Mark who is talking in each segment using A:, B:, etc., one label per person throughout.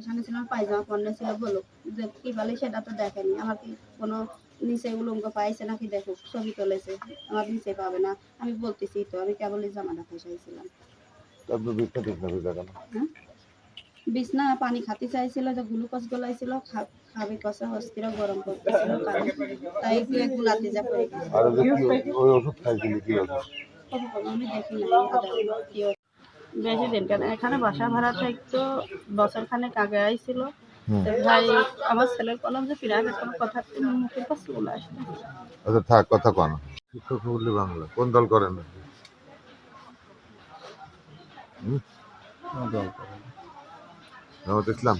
A: ওখানে ছিল পায়জামা পণ্য ছিল বলুক যে কি বলে সেটা তো দেখেনি। আমার কি কোনো নিচে উলঙ্গ পাইছে নাকি দেখুক ছবি তুলেছে আমার নিচে পাবে না। আমি বলতেছি তো আমি কেবলই জামাটা ফেসাইছিলাম।
B: আপনি বিখ্যাত না কেন?
A: বিছনা পানি খাতে চাইছিল যে গ্লুকোজ গলাইছিল খাবে কষা অস্থির গরম করতেছিল তাই। একটু গুলাতে যা পড়ে
B: আর ওই ওষুধ খাইছিলি কি ওষুধ
A: আমি দেখি না বেশি দিন কেন? এখানে বাসা ভাড়া থাকতো বছর খানেক আগে আইছিল। ভাই আমার ছেলের কলম যে ফিরে আগে কোনো কথা মুখের কাছে চলে আসে
B: আচ্ছা থাক কথা কন। শিক্ষক বললি বাংলা। কোন দল করেন? জামাত ইসলাম।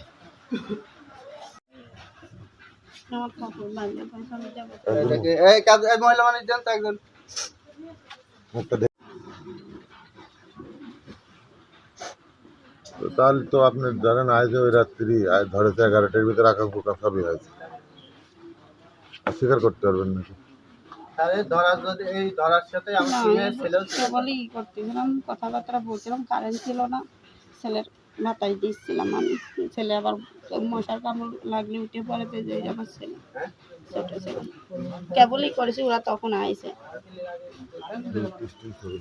C: এই কাজ এই মহিলা মানুষ জানতো একজন
B: মুখটা দেখ- তো তাহলে তো আপনি ধরেন আজ ওই রাত্রি ধরেছে এগারোটার ভিতরে আঁকা পোকা সবই হয়েছে। স্বীকার করতে পারবেন নাকি
A: কথাবার্তা বলছিলাম কারেন্ট ছিল না ছেলের মাথায় দিচ্ছিলাম আমি। ছেলে আবার মশার কামড় লাগলে উঠে যে আমার ছেলে। ছোট ছেলে। কেবলই করেছি ওরা তখন
B: ছবি